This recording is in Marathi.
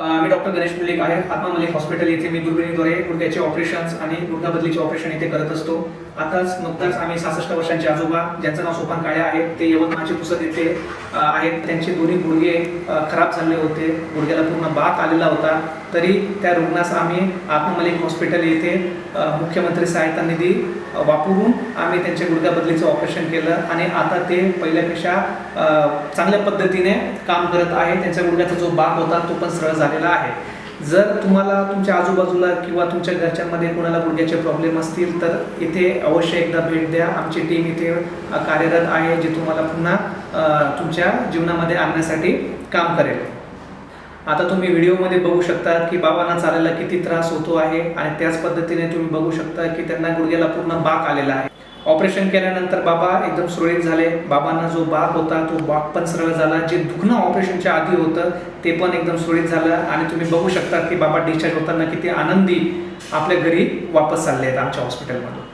Uh, डॉक्टर गणेश मल्लिक आहे आत्मा मलिक हॉस्पिटल येथे मी दुर्बिणीद्वारे गुडघ्याचे ऑपरेशन्स आणि गुडघा बदलीचे ऑपरेशन इथे करत असतो. आताच नुकताच आम्ही सहासष्ट वर्षांचे आजोबा ज्यांचं नाव सोपान काळे आहे ते यवतमाळचे पुसद येथे आहेत. त्यांचे दोन्ही गुडघे खराब झाले होते. गुडघ्याला पूर्ण बाक आलेला होता. तरी त्या रुग्णास आम्ही आत्मा मलिक हॉस्पिटल येथे मुख्यमंत्री सहायता निधी वापरून आम्ही त्यांच्या गुडघ्या बदलीचं ऑपरेशन केलं. आणि आता ते पहिल्यापेक्षा चांगल्या पद्धतीने काम करत आहे. त्यांच्या गुडघ्याचा जो बाक होता तो पण सरळ झालेला आहे. जर तुम्हाला तुमच्या आजूबाजूला किंवा तुमच्या घरच्यांमध्ये कोणाला गुडघ्याचे प्रॉब्लेम असतील तर इथे अवश्य एकदा भेट द्या. आमची टीम इथे कार्यरत आहे जे तुम्हाला पुन्हा तुमच्या जीवनामध्ये आणण्यासाठी काम करेल. आता तुम्ही व्हिडिओमध्ये बघू शकता की बाबांना चालायला किती त्रास होतो आहे आणि त्याच पद्धतीने तुम्ही बघू शकता की त्यांना गुडघ्याला पूर्ण बाक आलेला आहे. ऑपरेशन केल्यानंतर बाबा एकदम सुरळीत झाले. बाबांना जो बाप होता तो बाप पण सरळ झाला. जे दुखणं ऑपरेशनच्या आधी होतं ते पण एकदम सुरळीत झालं. आणि तुम्ही बघू शकता की बाबा डिस्चार्ज होताना किती आनंदी आपल्या घरी वापस चालले आहेत आमच्या हॉस्पिटलमधून